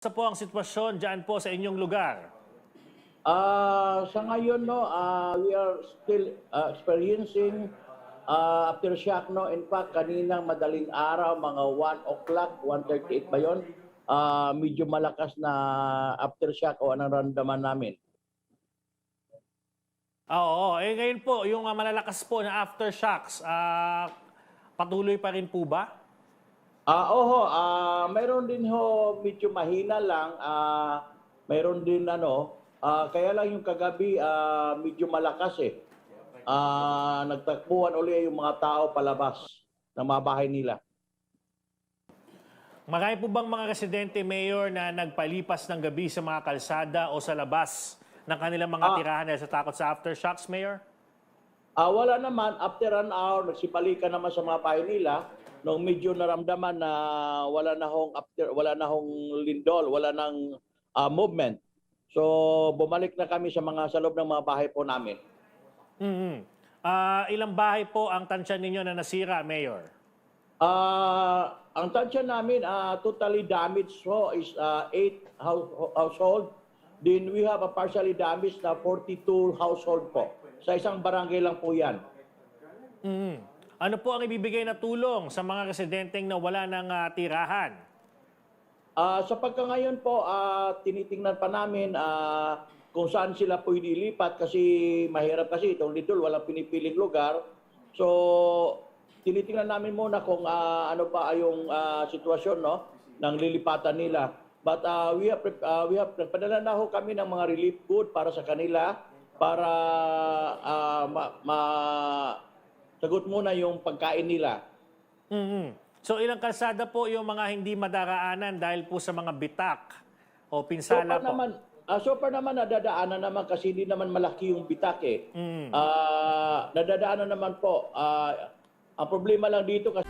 Sa po ang sitwasyon dyan po sa inyong lugar? Ah, sa ngayon no, ah, we are still ah, experiencing ah, aftershock no. In fact, kaninang madaling araw, mga 1 o'clock, 1:38 ba 'yon? Ah, medyo malakas na aftershock o nararamdaman namin. Ah, Oo, eh ngayon po, yung ah, malalakas po na aftershocks, ah, patuloy pa rin po ba? Ah, oho, ah, mayroon din ho medyo mahina lang, ah, mayroon din ano, ah, kaya lang yung kagabi ah, medyo malakas eh. Ah, nagtakbuhan uli yung mga tao palabas ng mga bahay nila. Marami po bang mga residente, Mayor, na nagpalipas ng gabi sa mga kalsada o sa labas ng kanilang mga Ah. tirahan dahil sa takot sa aftershocks, Mayor? Ah, wala naman, after an hour, nagsipalikan naman sa mga bahay nila, nung medyo naramdaman na wala na hong after, wala na hong lindol, wala nang ah, movement. So, bumalik na kami sa mga sa loob ng mga bahay po namin. Mhm. Ah, ilang bahay po ang tansya ninyo na nasira, Mayor? Ah, ang tansya namin ah, totally damaged so is ah, 8 house, household. Then we have a partially damaged na 42 household po. Sa isang barangay lang po 'yan. Mhm. Ano po ang ibibigay na tulong sa mga residenteng na wala ng ah, tirahan? Ah, sa pagka ngayon po, ah, tinitingnan pa namin ah, kung saan sila pwede ilipat kasi mahirap kasi itong Lidl, walang pinipiling lugar. So, tinitingnan namin muna kung ah, ano pa yung ah, sitwasyon no ng lilipatan nila. But ah, we have ah, we have nagpadala na ho kami ng mga relief food para sa kanila para ah, ma, ma- sagot muna yung pagkain nila. Mhm. So ilang kalsada po yung mga hindi madaraanan dahil po sa mga bitak o So pinsala far po? naman, ah, so far naman nadadaanan naman kasi hindi naman malaki yung bitak eh. Mm. Ah, nadadaanan naman po. Ah, ang problema lang dito kasi